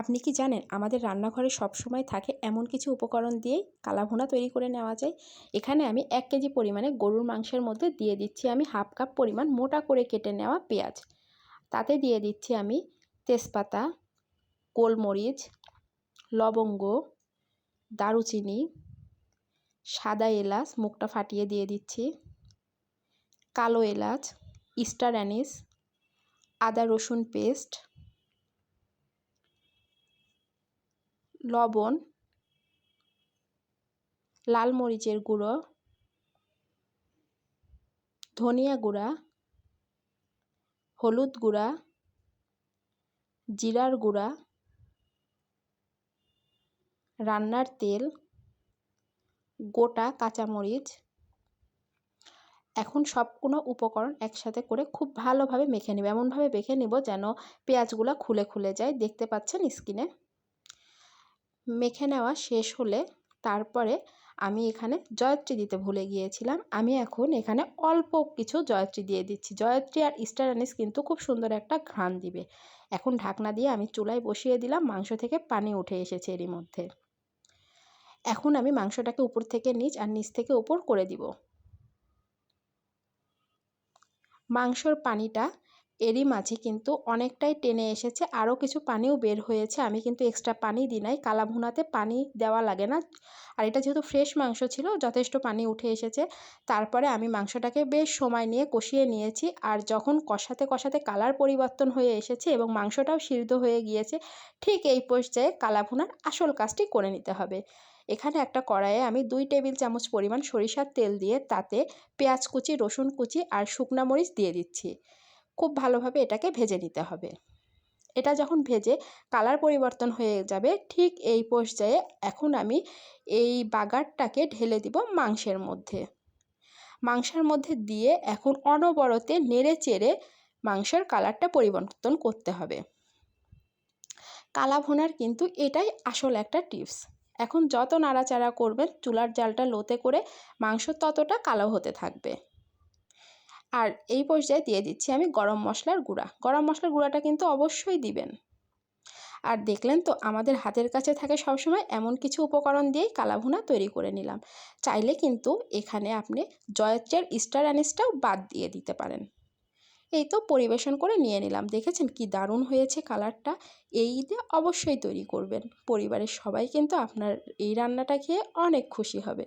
আপনি কি জানেন আমাদের রান্নাঘরে সবসময় থাকে এমন কিছু উপকরণ দিয়েই কালাভুনা তৈরি করে নেওয়া যায়? এখানে আমি এক কেজি পরিমাণে গরুর মাংসের মধ্যে দিয়ে দিচ্ছি আমি হাফ কাপ পরিমাণ মোটা করে কেটে নেওয়া পেঁয়াজ। তাতে দিয়ে দিচ্ছি আমি তেজপাতা, গোলমরিচ, লবঙ্গ, দারুচিনি, সাদা এলাচ, মুখটা ফাটিয়ে দিয়ে দিচ্ছি, কালো এলাচ, স্টার অ্যানিস, আদা রসুন পেস্ট লবণ, লাল মরিচের গুঁড়ো, ধনিয়া গুঁড়া, হলুদ গুঁড়া, জিরার গুঁড়া, রান্নার তেল, গোটা কাঁচামরিচ। এখন সবগুলো উপকরণ একসাথে করে খুব ভালোভাবে মেখে নেব, এমনভাবে মেখে নেব যেন পেঁয়াজগুলো খুলে খুলে যায়। দেখতে পাচ্ছেন স্কিনে মেখে নেওয়া শেষ হলে তারপরে আমি এখানে জয়ত্রী দিতে ভুলে গিয়েছিলাম। আমি এখন এখানে অল্প কিছু জয়ত্রী দিয়ে দিচ্ছি। জয়ত্রী আর স্টার অ্যানিস কিন্তু খুব সুন্দর একটা ঘ্রাণ দিবে। এখন ঢাকনা দিয়ে আমি চুলায় বসিয়ে দিলাম। মাংস থেকে পানি উঠে এসেছে এরই মধ্যে। এখন আমি মাংসটাকে উপর থেকে নিচ আর নিচ থেকে উপর করে দিব। মাংসর পানিটা এরই মাঝে কিন্তু অনেকটাই টেনে এসেছে। আরও কিছু পানিও বের হয়েছে। আমি কিন্তু এক্সট্রা পানি দিই নাই। কালাভুনাতে পানি দেওয়া লাগে না। আর এটা যেহেতু ফ্রেশ মাংস ছিল, যথেষ্ট পানি উঠে এসেছে। তারপরে আমি মাংসটাকে বেশ সময় নিয়ে কষিয়ে নিয়েছি। আর যখন কষাতে কষাতে কালার পরিবর্তন হয়ে এসেছে এবং মাংসটাও সিদ্ধ হয়ে গিয়েছে, ঠিক এই পর্যায়ে কালা ভুনার আসল কাজটি করে নিতে হবে। এখানে একটা কড়াইয়ে আমি দুই টেবিল চামচ পরিমাণ সরিষার তেল দিয়ে তাতে পেঁয়াজ কুচি, রসুন কুচি আর শুকনা মরিচ দিয়ে দিচ্ছি। খুব ভালোভাবে এটাকে ভেজে নিতে হবে। এটা যখন ভেজে কালার পরিবর্তন হয়ে যাবে, ঠিক এই পর্যায়ে এখন আমি এই বাগারটাকে ঢেলে দিব মাংসের মধ্যে। মাংসের মধ্যে দিয়ে এখন অনবরতে নেড়ে চেড়ে মাংসের কালারটা পরিবর্তন করতে হবে। কালা ভোনার কিন্তু এটাই আসল একটা টিপস। এখন যত নাড়াচাড়া করবেন, চুলার জালটা লোতে করে মাংস ততটা কালো হতে থাকবে। আর এই পর্যায়ে দিয়ে দিচ্ছি আমি গরম মশলার গুঁড়া। গরম মশলার গুঁড়াটা কিন্তু অবশ্যই দিবেন। আর দেখলেন তো, আমাদের হাতের কাছে থাকে সবসময় এমন কিছু উপকরণ দিয়েই কালাভুনা তৈরি করে নিলাম। চাইলে কিন্তু এখানে আপনি জয়ত্রের স্টার অ্যানিসটাও বাদ দিয়ে দিতে পারেন। এই তো পরিবেশন করে নিয়ে নিলাম। দেখেছেন কি দারুণ হয়েছে কালারটা? এই ঈদে অবশ্যই তৈরি করবেন। পরিবারের সবাই কিন্তু আপনার এই রান্নাটা খেয়ে অনেক খুশি হবে।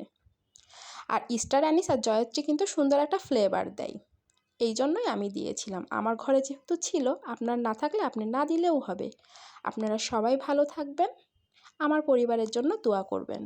আর স্টার অ্যানিস আর জয়ত্রী কিন্তু সুন্দর একটা ফ্লেভার দেয়। এই জন্যই আমি দিয়েছিলাম। আমার ঘরে যেহেতু ছিল, আপনার না থাকলে আপনি না দিলেও হবে। আপনারা সবাই ভালো থাকবেন। আমার পরিবারের জন্য দোয়া করবেন।